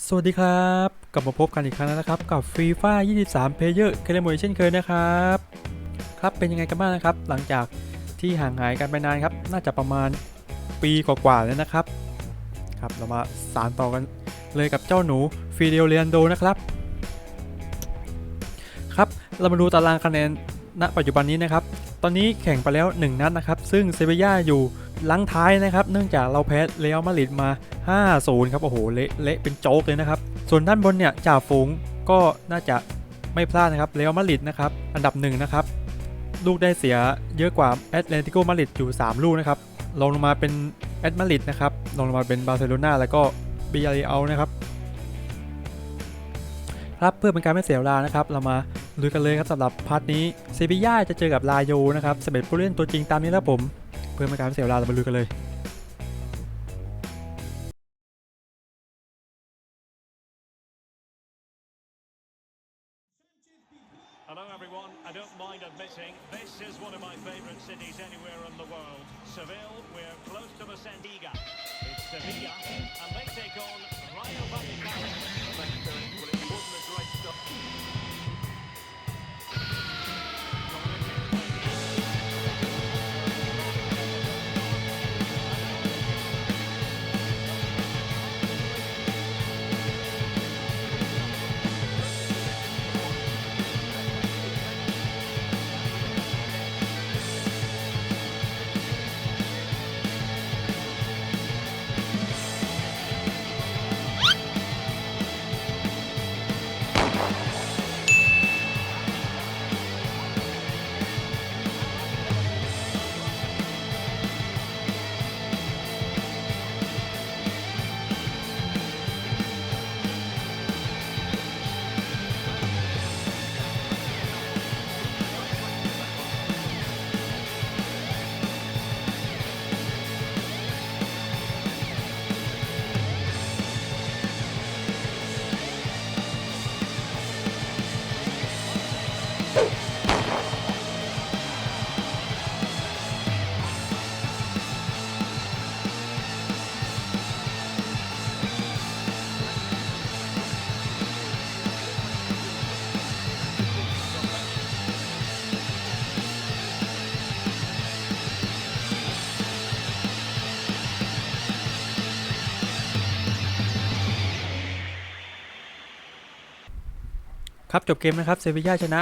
สวัสดีครับ กลับมาพบกันอีกครั้งแล้วนะครับ กับฟรีฟ่า23 Player เคลมวยเช่นเคยนะครับ ครับเป็นยังไงกันบ้างนะครับ หลังจากที่ห่างหายกันไปนานครับ น่าจะประมาณปีกว่าๆแล้วนะครับ ครับ เรามาสารต่อกันเลยกับเจ้าหนูฟีเดลเรียนโดนะครับ ครับ เรามาดูตารางคะแนนณปัจจุบันนี้นะครับ ตอนนี้แข่งไปแล้ว 1 นัดนะครับ ซึ่งเซเบียอยู่ลังท้ายนะครับ เนื่องจากเราแพ้เรอัลมาดริดมา 5-0 ครับ โอ้โห เละเละเป็นโจ๊กเลยนะครับ ส่วนด้านบนเนี่ยจ่าฝูงก็น่าจะไม่พลาดนะครับ เรอัลมาดริดนะครับ อันดับหนึ่งนะครับ ลูกได้เสียเยอะกว่าแอตเลติโกมาดริดอยู่ 3 ลูกนะครับ ลงลงมาเป็นแอตมาดริดนะครับ ลงลงมาเป็นบาร์เซโลนาแล้วก็บิยาเรอัลนะครับ ครับเพื่อเป็นการไม่เสียเวลานะครับ เรามา ลุยกันเลยครับสำหรับพาร์ทนี้เซบีย่าจะเจอกับลาโยนะครับสเปนผู้เล่นตัวจริงตามนี้แล้วผม เพื่อไม่การเสียเวลาเรามาลุยกันเลย ครับจบเกมนะครับเซบีย่าชนะ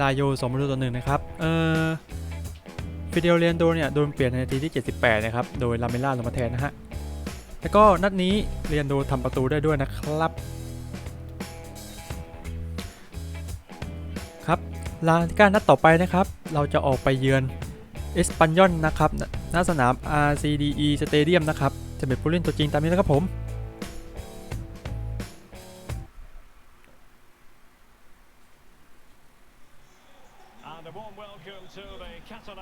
ลาโย2ประตูต่อหนึ่งนะครับ เอ่อฟิเดลเรียนโดเนี่ยโดนเปลี่ยนในนาทีที่ 78 นะครับ โดยลาเมล่าลงมาแทนนะฮะ แล้วก็นัดนี้เรียนโดทำประตูได้ด้วยนะครับ ครับลาก้านัดต่อไปนะครับ เราจะออกไปเยือนเอสปันยอนนะครับณสนาม RCDE Stadium นะครับ จะเป็นผู้เล่นตัวจริงตามนี้นะครับผม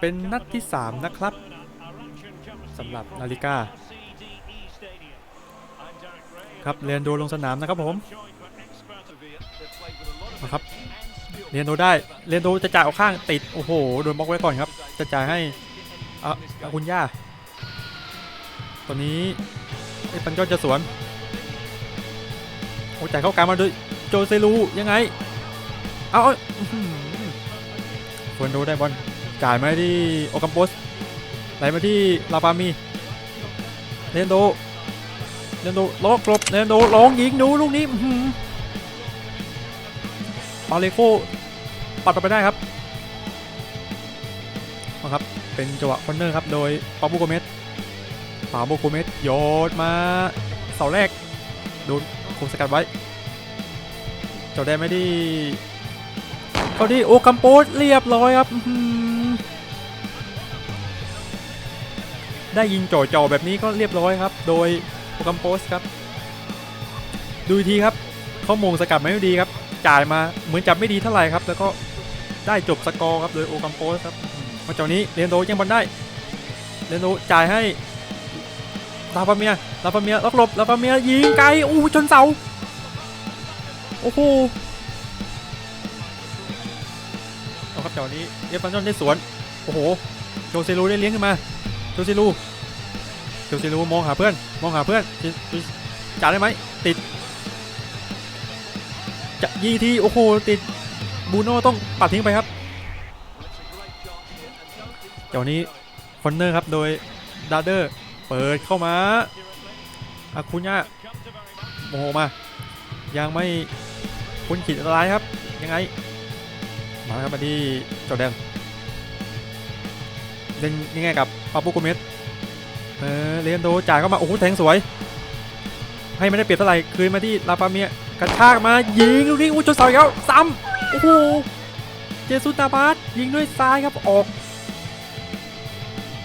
เป็นนัดที่ 3 นะครับสำหรับ to you ลา from ลิกา ครับเรียนโดลงสนามนะครับผมนะครับเรียนโดได้เรียนโดจะจ่ายออกข้างติด โอ้โห โดนบล็อกไว้ก่อนครับ จะจ่ายให้อะคุณย่า ตอนนี้ไอ้ปันยอดจะสวน โอ้จ่ายเข้ากลางมาด้วยโจเซลูยังไง เอาเอาอื้อหือเฟิร์นโดได้บอล จ่ายมาที่โอคัมโปสไหลมาที่ลาปามีเรนโดเรนโดล็อกกลบเรนโดลองยิงดูลูกนี้อื้อหือปาเลโคปัดออกไปได้ครับมาครับ เป็นจังหวะคอนเนอร์ครับ โดยปาบูโกเมสปาบูโกเมสโยนมาเสาแรกโดนคงสกัดไว้เจ้าได้ไม่ด้เขาที่โอคัมโปสเรียบร้อยครับ ได้ยิงจ่อๆแบบนี้ก็เรียบร้อยครับ โดยโอคัมโปสครับ ดูทีครับเขามงสกัดไม่ดีครับ จ่ายมาเหมือนจับไม่ดีเท่าไหร่ครับ แล้วก็ได้จบสกอร์ครับโดยโอคัมโปสครับมาจากนี้เรนโดยังบอลได้เรนโดจ่ายให้ลาฟาเมียลาฟาเมียล็อกหลบลาฟาเมียยิงไกลอู้ชนเสาโอ้โหเอาครับจังหวะนี้เอฟฟันจอนได้สวนโอ้โหโจเซลูได้เลี้ยงขึ้นมา จเซลูโจเซลูมองหาเพื่อนมองหาเพื่อนจ่าได้ไหมติดจะยีทีโอ้โหติดบูโน่ต้องปัดทิ้งไปครับเดี๋ยวนี้คอนเนอร์ครับโดยดาเดอร์เปิดเข้ามาอาคุญ่าโมโหมา ยังไม่คุ้นขีดอันตรายครับ ยังไง มาครับมาที่จอแดนเล่นยังไงกับ ปาปูโกเมสเออเลนโดจ่ายเข้ามา โอ้โห แทงสวย ให้ไม่ได้เปรียบเท่าไหร่ คืนมาที่ลาปาเมียกระชากมายิงลูกนี้อู้จนเสาอีกแล้วซ้ำโอ้โห เจสุตาบาสยิงด้วยซ้ายครับออก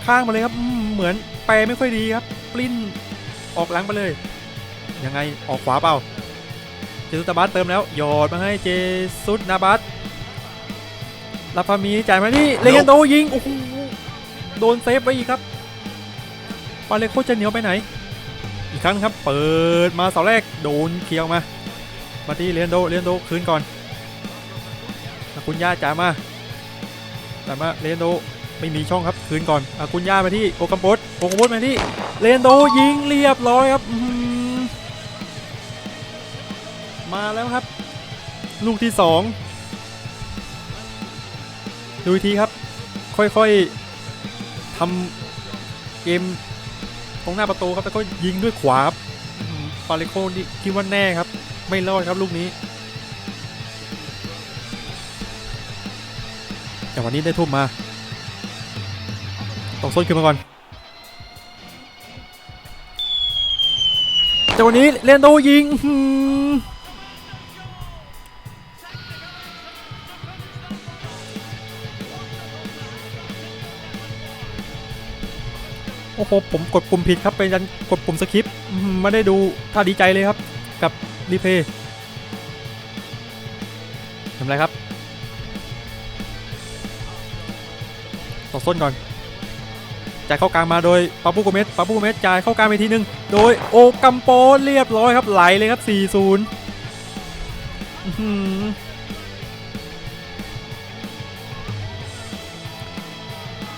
ข้างมาเลยครับเหมือนแปไม่ค่อยดีครับ ปลิ้นออกหลังไปเลย ยังไงออกขวาเปล่า เจสุตาบาสเติมแล้วหยอดมาให้เจสุตนาบาสลาพามีจ่ายมาที่เลนโดยิงโอ้โห โดนเซฟไว้อีกครับปาเลโคจะเหนียวไปไหน อีกครั้งครับ เปิดมาเสาแรกโดนเคียวมา มาที่เรียนโดเรียนโดคืนก่อนอาคุณย่าจ่ามาจ่ามาเรียนโดไม่มีช่องครับคืนก่อนอาคุณย่ามาที่โอกัมโปสโอกัมโปสมาที่เรียนโดยิงเรียบร้อยครับมาแล้วครับ ลูกที่สองดูทีครับ ค่อยๆ ทำเกมตรงหน้าประตูครับแล้วก็ยิงด้วยขวาปาเลโคนี่คิดว่าแน่ครับ ไม่รอดครับลูกนี้แต่วันนี้ได้ทุ่มมาตกส้นขึ้นมาก่อนแต่วันนี้เรนโดยิง โอ้โหผมกดปุ่มผิดครับเป็นการกดปุ่มสคริปต์ไม่ได้ดูท่าดีใจเลยครับ กับรีเพย์ทำไรครับต่อส้นก่อนจ่ายเข้ากลางมาโดยปาปูโกเมสปาปูโกเมสจ่ายเข้ากลางไปทีหนึ่งโดยโอกัมโปเรียบร้อยครับไหลเลยครับ 4-0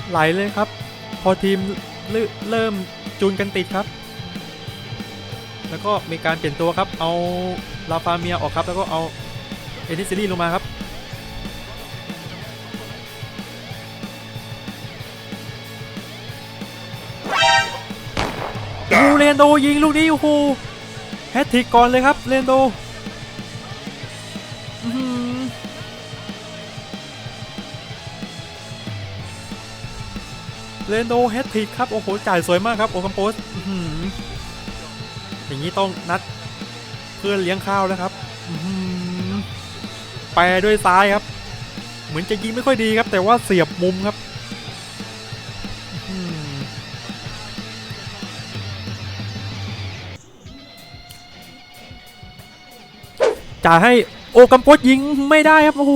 ไหลเลยครับ พอทีม เริ่มจูนกันติดครับ แล้วก็มีการเปลี่ยนตัวครับ เอาลาฟาเมียออกครับ แล้วก็เอาเอทิซิลี่ลงมาครับโอ้โหเรนโดยิงลูกนี้โอ้โหแฮตทริกก่อนเลยครับเรนโด เรนโดแฮตทิกครับ โอ้โห จ่ายสวยมากครับ โอคัมโปสอื้อหือย่างนี้ต้องนัดเพื่อนเลี้ยงข้าวนะครับอื้อหือแปรด้วยซ้ายครับ เหมือนจะยิงไม่ค่อยดีครับ แต่ว่าเสียบมุมครับอื้อหือจะให้โอกัมโปสยิงไม่ได้ครับ โอ้โห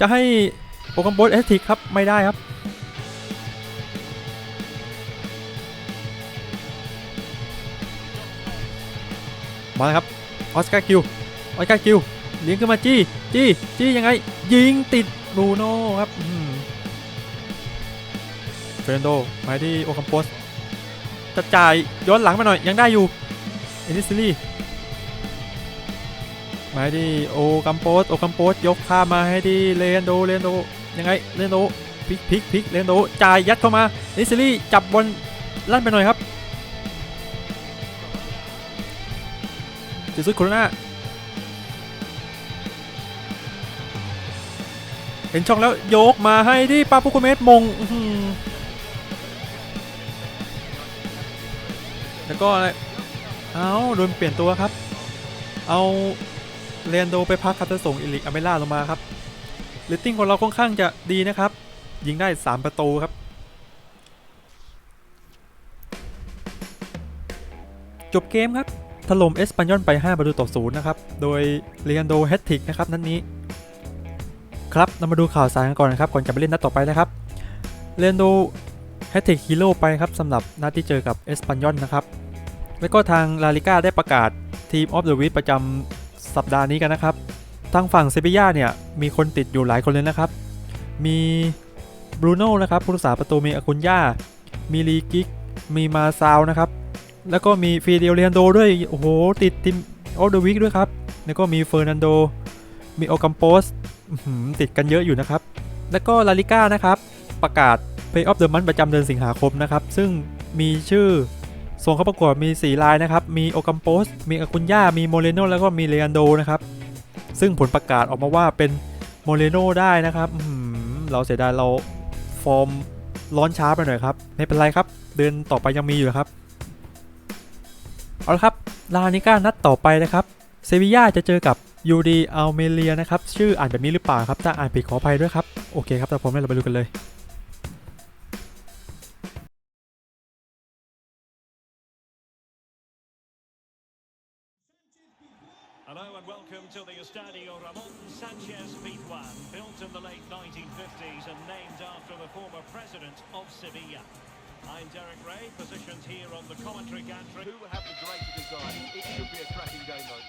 จะให้โอกัมโปสเอสติกครับ ไม่ได้ครับ มาแล้วครับออสการ์กิวออสการ์กิวเลี้ยงขึ้นมาจี้จี้จี้ยังไง ยิงติดบรูโน่ครับเฟรนโดมาที่โอคัมโปสจะจ่ายย้อนหลังมาหน่อยยังได้อยู่เอนิซิลี่มาให้ที่โอกัมโปสโอกัมโปสยกข้ามาให้ที่เลนโดเลนโดยังไงเลนโดพลิกพลิกพลิกเลนโดจ่ายยัดเข้ามานิซิลี่จับบอลลั่นไปหน่อยครับ จิซุโคโรนาเห็นช่องแล้วยกมาให้ที่ปาปุโกเมสมงแล้วก็อะไร เอาโดนเปลี่ยนตัวครับ เอาเรนโดไปพักครับจะส่งอิลิกอเมล่าลงมาครับเรตติ้งของเราค่อนข้างจะดีนะครับ ยิงได้ 3 ประตูครับ จบเกมครับ ถล่มเอสปันยอนไป 5 ประตูต่อศูนย์นะครับ โดยเรียนโดแฮตทริกนะครับนัดนนี้ ครับเรามาดูข่าวสารกันก่อนนะครับ ก่อนจะไปเล่นนัดต่อไปนะครับเรียนโดแฮตทริกฮีโร่ไปครับสำหรับนัดที่เจอกับเอสปันยอนนะครับ แล้วก็ทางลาลิก้าได้ประกาศทีมออฟเดอะวีคประจำสัปดาห์นี้กันนะครับ ทางฝั่งเซบีย่าเนี่ยมีคนติดอยู่หลายคนเลยนะครับ มีบรูโน่นะครับผู้รักษาประตูมีอากุนย่ามีลีกิกมีมาซาวนะครับ แล้วก็มีฟีเดียเรียนโดด้วย โอ้โห ติดทีมออฟเดอะวีคด้วยครับ แล้วก็มีเฟอร์นันโด มีโอกัมโปสติดกันเยอะอยู่นะครับ แล้วก็ลาลิก้านะครับ ประกาศ Play of the Month ประจำเดือนสิงหาคมนะครับ ซึ่งมีชื่อส่งเข้าประกวดมี 4 ลายนะครับ มีโอกัมโปส มีอากุนย่า มีโมเรโนแล้วก็มีเลอันโดนะครับ ซึ่งผลประกาศออกมาว่าเป็นโมเรโนได้นะครับเราเสียดายเราฟอร์มร้อนช้าไปหน่อยครับ ไม่เป็นไรครับ เดือนต่อไปยังมีอยู่ครับ เอาละครับลานิก้านัดต่อไปนะครับเซบีย่าจะเจอกับยูดีอัลเมเลียนะครับ ชื่ออ่านแบบนี้หรือเปล่าครับถ้าอ่านผิดขออภัยด้วยครับ โอเคครับแต่ผมให้เราไปดูกันเลย I'm Derek Ray, positioned here on the commentary gantry. Who will have the greater design? It should be a cracking game, though.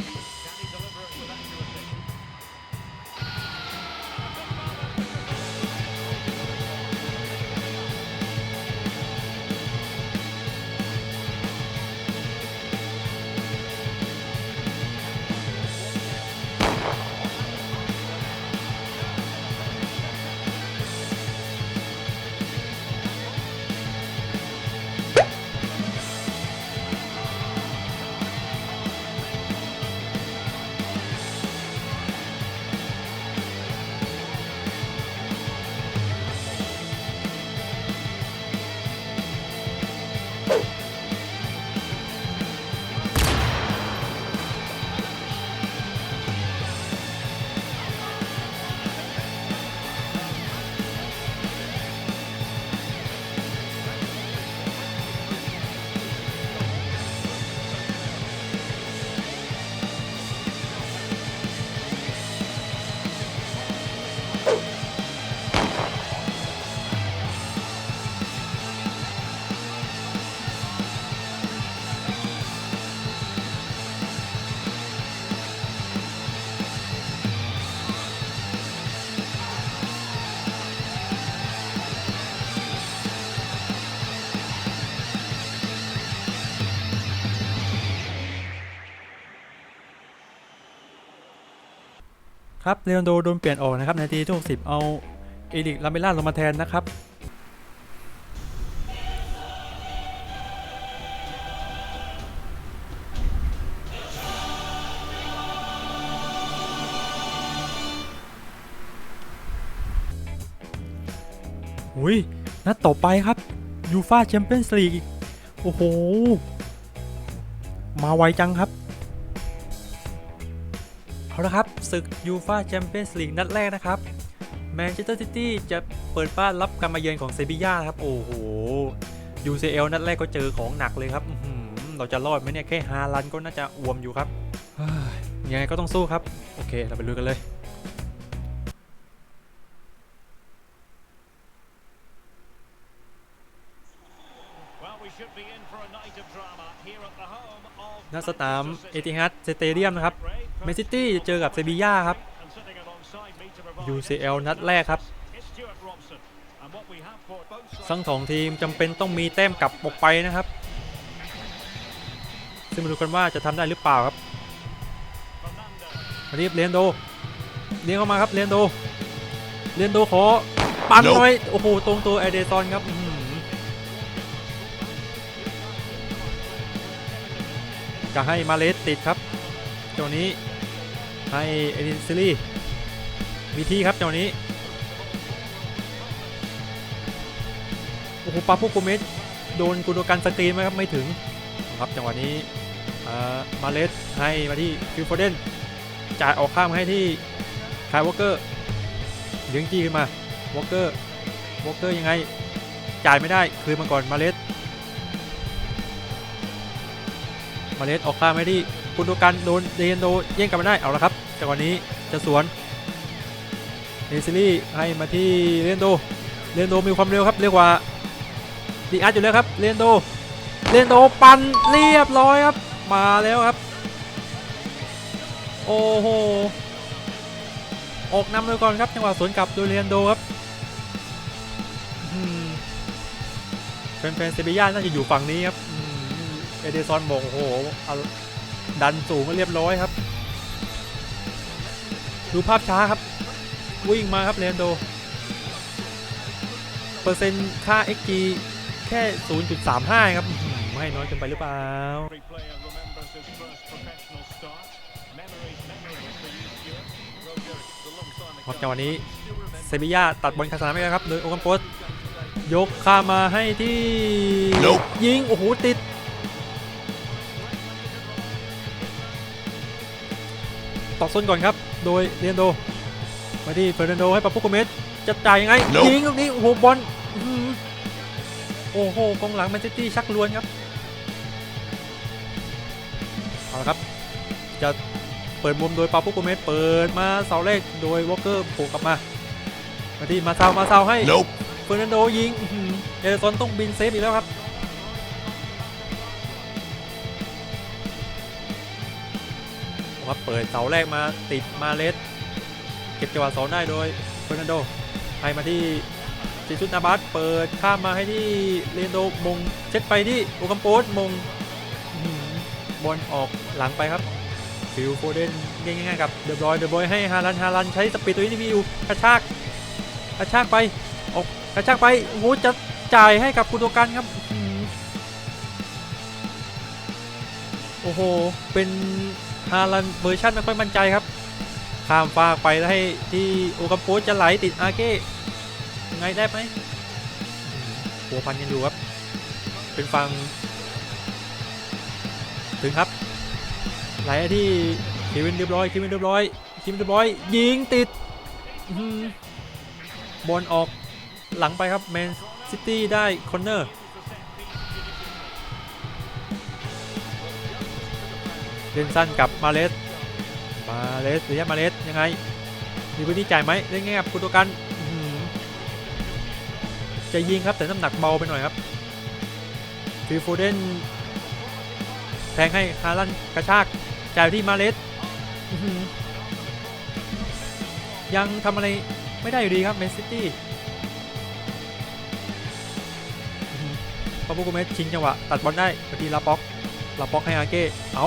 Can he deliver it with accuracy? ครับเรอันโดโดนเปลี่ยนออกนะครับในาทีที่60เอาเอริกลาเมล่าลงมาแทนนะครับหุยนัดต่อไปครับยูฟาแชมเปี้ยนส์ลีกโอ้โห มาไวจังครับ เอาละครับศึกยูฟาแชมเปี้ยนส์ลีกนัดแรกนะครับแมนเชสเตอร์ซิตี้จะเปิดบ้านรับการมาเยือนของเซบีย่าครับ โอ้โห UCL นัดแรกก็เจอของหนักเลยครับอื้อหือเราจะรอดไหมเนี่ย แค่ฮาลันก็น่าจะอวมอยู่ครับเฮ้ยยังไงก็ต้องสู้ครับ โอเค เราไปลุยกันเลย Well, we should be in for a night of drama here at the home of ณสนาม Manchester เอ City. ติฮัดสเตเดียมนะครับ แมนซิตี้จะเจอกับเซบีย่าครับ And sitting alongside me to provide UCL นัดแรกครับ is Stuart Robson. And what we have for both sides ทั้งสองทีมจำเป็นต้องมีแต้มกลับออกไปนะครับ ซึ่งมาดูกันว่าจะทำได้หรือเปล่าครับ Fernando. มารีบเลียนโดเลี้ยงเข้ามาครับเลียนโดเลียนโดขอปั่นหน่อยโอ้โหตรงตัวเอเดซอนครับอื้อหือจะให้มาเลสติดครับเจ้านี้ ให้เอดินซิลี่มีที่ครับเจ้านี้ โอ้โหปาพุโกเมสโดนกุโดกันสกรีนไหมครับ ไม่ถึงครับจังหวะนี้มาเลสให้มาที่ฟิลโฟเดนจ่ายออกข้ามาให้ที่คายวอลเกอร์เลี้ยงจี้ขึ้นมาวอลเกอร์วอลเกอร์ยังไง จ่ายไม่ได้ คืนมาก่อนมาเลสมาเลสออกข้ามให้ที่ กุนโดกันโดนเดนโดแย่งกลับมาได้เอาละครับจังหวะนี้จะสวนเนซิลี่ให้มาที่เรนโดเรนโดมีความเร็วครับเรียกว่าดีอาร์อยู่แล้วครับเรนโดเรนโดปั่นเรียบร้อยครับมาแล้วครับ โอ้โหออกนำเลยก่อนครับจังหวะสวนกลับโดยเรียนโดครับอืมแฟนๆเซบีย่าน่าจะอยู่ฝั่งนี้ครับเอเดซอนบอกโอ้โห ดันสูงก็เรียบร้อยครับ ดูภาพช้าครับ วิ่งมาครับเรนโด เปอร์เซ็นต์ค่า XG แค่ 0.35 ครับอื้อหือไม่น้อยเกินไปหรือเปล่า Every player remembers his first professional start. Memories, memories for you, Stuart. Roger, it's a long time ครับ ago. จังหวะนี้ Still remember เซบีย่าตัดบอลคาสนามไปแล้วครับ โดยโอกัมโปสยกข้ามมาให้ที่ ยิง โอ้โห ติด ต่อส้นก่อนครับ โดยเรียนโด มาที่เฟอร์นันโดให้ปาปุโกเมสจะจ่ายยังไงยิงลูกนี้โอ้โหบอลอื้อหือโอ้โหกองหลังแมนเชสเตอร์ชักลวนครับเอาละครับ จะเปิดมุมโดยปาปุโกเมสเปิดมาเสาแรกโดยวอลเกอร์โผล่กลับมามาที่มาซาวมาซาวให้เฟอร์นันโดยิงอื้อหือเอเดอร์สันต้องบินเซฟอีกแล้วครับ ครับเปิดเสาแรกมาติดมาเลสเก็บจังหวะสองได้โดยเฟอร์นันโดให้มาที่ซิซุนาบัสเปิดข้ามมาให้ที่เรนโดมงเช็ดไปที่โอคัมโปสมงบอลออกหลังไปครับฟิลโฟเดนง่ายๆกับเดอบรอยเดอบอยให้ฮารันฮารันใช้สปีดตัวนี้ที่มีอยู่กระชากกระชากไปออกกระชากไปโอ้โหจะจ่ายให้กับกุโตกันครับโอ้โหเป็น ฮาลันเวอร์ชันไม่ค่อยมั่นใจครับ ข้ามฟากไปแล้วให้ที่โอกัมโปสจะไหลติดอาเก้ยังไงได้ไหมหัวพันกันอยู่ครับ เป็นฝั่งถึงครับ ไหลที่คิวินเรียบร้อยคิวินเรียบร้อยคิวินเรียบร้อย ยิงติดอื้อหือบอลออกหลังไปครับแมนซิตี้ได้คอนเนอร์ เล่นสั้นกับมาเลสมาเลสหรือยังมาเลสยังไง มีพื้นที่จ่ายไหมเล่นง่ายกับกุโตกันจะยิงครับแต่น้ำหนักเบาไปหน่อยครับฟิลโฟเดนแทงให้ฮาลันกระชากจ่ายที่มาเลสยังทำอะไรไม่ได้อยู่ดีครับแมนซิตี้ปาปูโกเมสชิงจังหวะตัดบอลได้ไปทีลาป็อกลาป็อกให้อาเก้เอา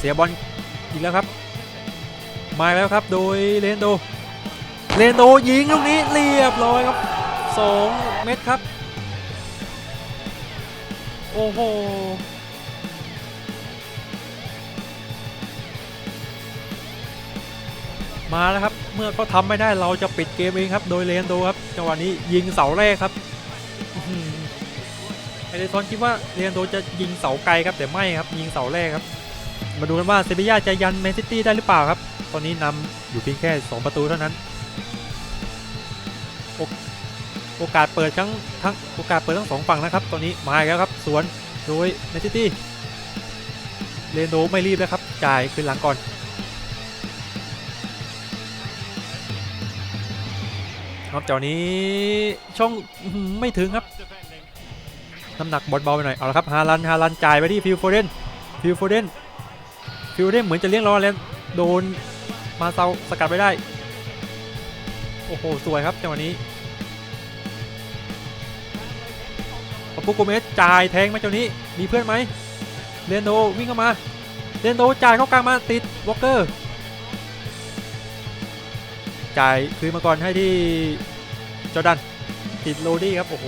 เสียบอลอีกแล้วครับ มาแล้วครับโดยเลนโดเลนโดยิงลูกนี้เรียบร้อยครับ 2 เม็ดครับ โอ้โหมาแล้วครับ เมื่อเขาทำไม่ได้เราจะปิดเกมเองครับ โดยเลนโดครับจังหวะนี้ยิงเสาแรกครับไอเดซอนคิดว่าเลนโดจะยิงเสาไกลครับแต่ไม่ครับยิงเสาแรกครับ มาดูกันว่าเซบีย่าจะยันแมนซิตี้ได้หรือเปล่าครับ ตอนนี้นำอยู่เพียงแค่ 2 ประตูเท่านั้น โอโอกาสเปิดทั้งทั้งโอกาสเปิดทั้งสองฝั่งนะครับ ตอนนี้มาแล้วครับ สวนโดยแมนซิตี้เรนโดไม่รีบแล้วครับ จ่ายคืนหลังก่อน ครับจานี้ช่องไม่ถึงครับน้ำหนักบอลเบาไปหน่อย เอาละครับฮาลันฮาลันจ่ายไปที่ฟิลโฟเดนฟิลโฟเดน ฟิลเดนเหมือนจะเลี้ยงรอแล้วโดนมาเซาสกัดไปได้ โอ้โห สวยครับจังหวะนี้ปาปุโกเมสจ่ายแทงมาเจ้านี้ มีเพื่อนไหมเรนโดวิ่งเข้ามาเรนโดจ่ายเข้ากลางมาติดวอลเกอร์จ่ายคืนมาก่อนให้ที่จอดันติดโรดี้ครับ โอ้โห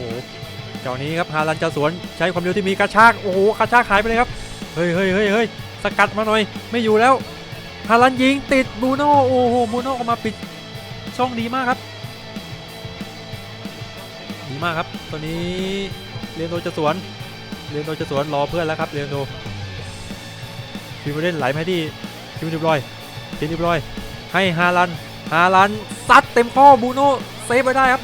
เจ้านี้ครับฮาลันจะสวนใช้ความเร็วที่มีกระชาก โอ้โหกระชากหายไปเลยครับ เฮ้ยเฮ้ยเฮ้ยเฮ้ย สกัดมาหน่อย ไม่อยู่แล้วฮาลันยิงติดบูโน่โอ้โหบูโน่ออกมาปิดช่องดีมากครับ ดีมากครับตัวนี้เรียนโดจะสวนเรียนโดจะสวนรอเพื่อนแล้วครับเรียนโดฟิวเล่นไหลมาให้ที่คิวดิบรอยคิวดิบรอย ให้ฮาลันฮาลันซัดเต็มข้อบูโน่เซฟไปได้ครับ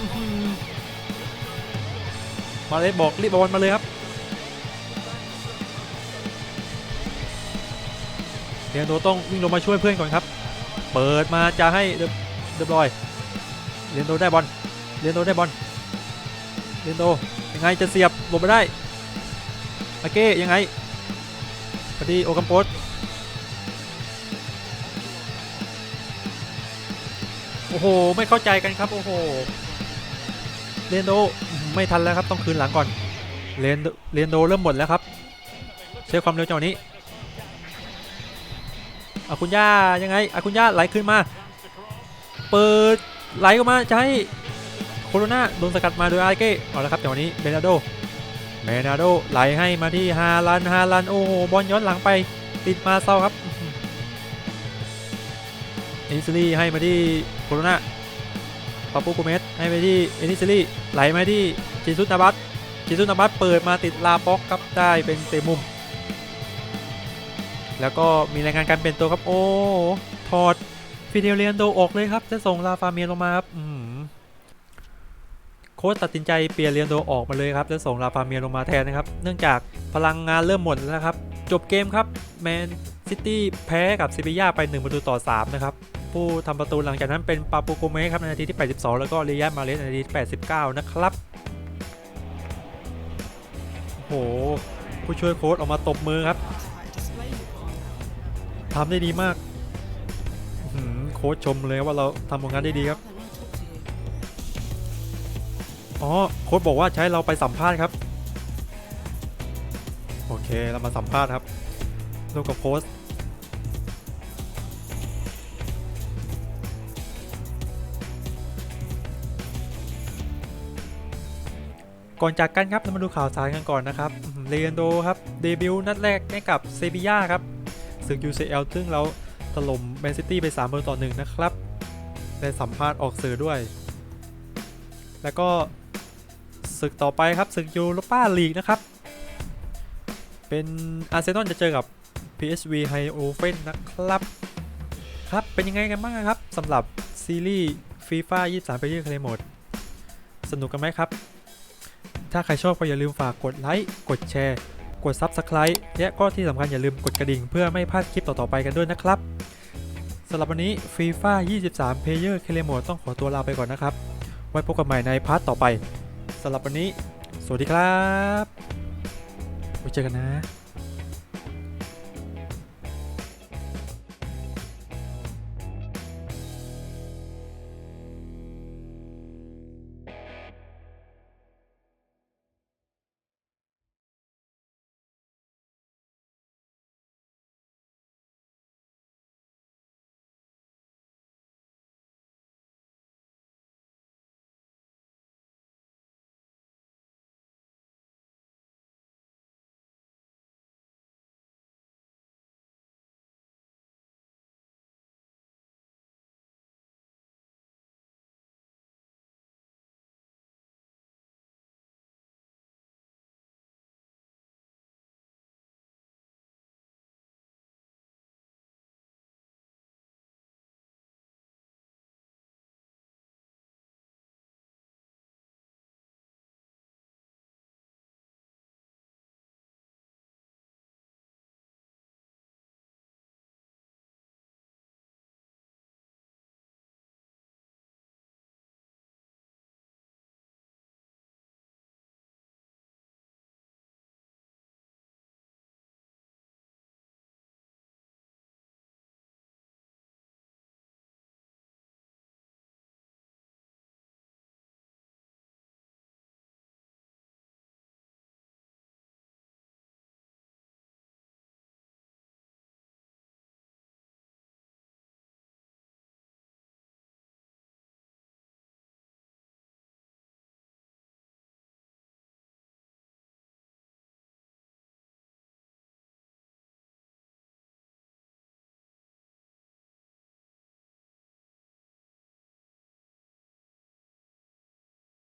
มาเลยบอกรีบบอลมาเลยครับ ยนโดต้องวิ่งลงมาช่วยเพื่อนก่อนครับ เปิดมาจะให้เรียบเรียบร้อยเรียนโดได้บอลเรียนโดได้บอลเรียนโดยังไงจะเสียบหลบไม่ได้อาเก้ยังไงพอดีโอคัมโปสโอ้โห ไม่เข้าใจกันครับโอ้โหเรนโดไม่ทันแล้วครับต้องคืนหลังก่อนเรนเรนโดเริ่มหมดแล้วครับใช้ความเร็วจังหวะนี้ อาคุณย่ายังไงอาคุณย่าไหลขึ้นมา เปิดไหลออกมาจะให้โคโรนาโดนสกัดมาโดยอาร์เก้เอาละครับแต่วันนี้เบนาโดเบนาโดไหลให้มาที่ฮาลันฮาลันโอ้โหบอลย้อนหลังไปติดมาเซาครับเอนิสลี่ให้มาที่โคโรนาปาปูโกเมสให้ไปที่เอนิสลี่ไหลมาที่จินซุนาบัตจินซุนาบัตเปิดมาติดลาบ็อกครับได้เป็นเตะมุม แล้วก็มีรายงานการเปลี่ยนตัวครับ โอ้ถอดฟิเดลเรียนโดออกเลยครับ จะส่งลาฟาเมียลงมาครับโค้ชตัดสินใจเปลี่ยนเรียนโดออกมาเลยครับจะส่งลาฟาเมียลงมาแทนนะครับ เนื่องจากพลังงานเริ่มหมดแล้วนะครับ จบเกมครับแมนซิตี้แพ้กับซิบิยาไป 1 ประตูต่อ 3 นะครับ ผู้ทำประตูหลังจากนั้นเป็นปาปูโกเมสครับในนาทีที่ 82 แล้วก็เรียมาเลสในนาทีที่ 89 นะครับโอ้โหผู้ช่วยโค้ชออกมาตบมือครับ ทำได้ดีมากโค้ชชมเลยว่าเราทำผลงานได้ดีครับอ๋อโค้ชบอกว่าใช้เราไปสัมภาษณ์ครับ โอเคเรามาสัมภาษณ์ครับร่วมกับโค้ชก่อนจากกันครับเรามาดูข่าวสารกันก่อนนะครับเรนโดครับ เดบิวต์นัดแรกให้กับเซบีย่าครับ ศึก UCL ซึ่งเราถล่มแมนซิตี้ไป3ประตูต่อหนึ่งนะครับ ได้สัมภาษณ์ออกสื่อด้วย แล้วก็ศึกต่อไปครับศึกยูโรปาลีกนะครับ เป็นอาร์เซนอลจะเจอกับ PSV ไฮโอเฟนนะครับ ครับ เป็นยังไงกันบ้างครับสำหรับซีรีส์ฟีฟ่า23 p l a y e r c l a y Mode สนุกกันไหมครับ ถ้าใครชอบก็อย่าลืมฝากกดไลค์ กดแชร์ กด Subscribe และก็ที่สำคัญอย่าลืมกดกระดิ่ง เพื่อไม่พลาดคลิปต่อๆไปกันด้วยนะครับสำหรับวันนี้ FIFA 23 Player c l e m o ต้องขอตัวลาไปก่อนนะครับ ไว้พบกันใหม่ในพาร์ทต่อไปสำหรับวันนี้ สวัสดีครับไว้เจอกันนะ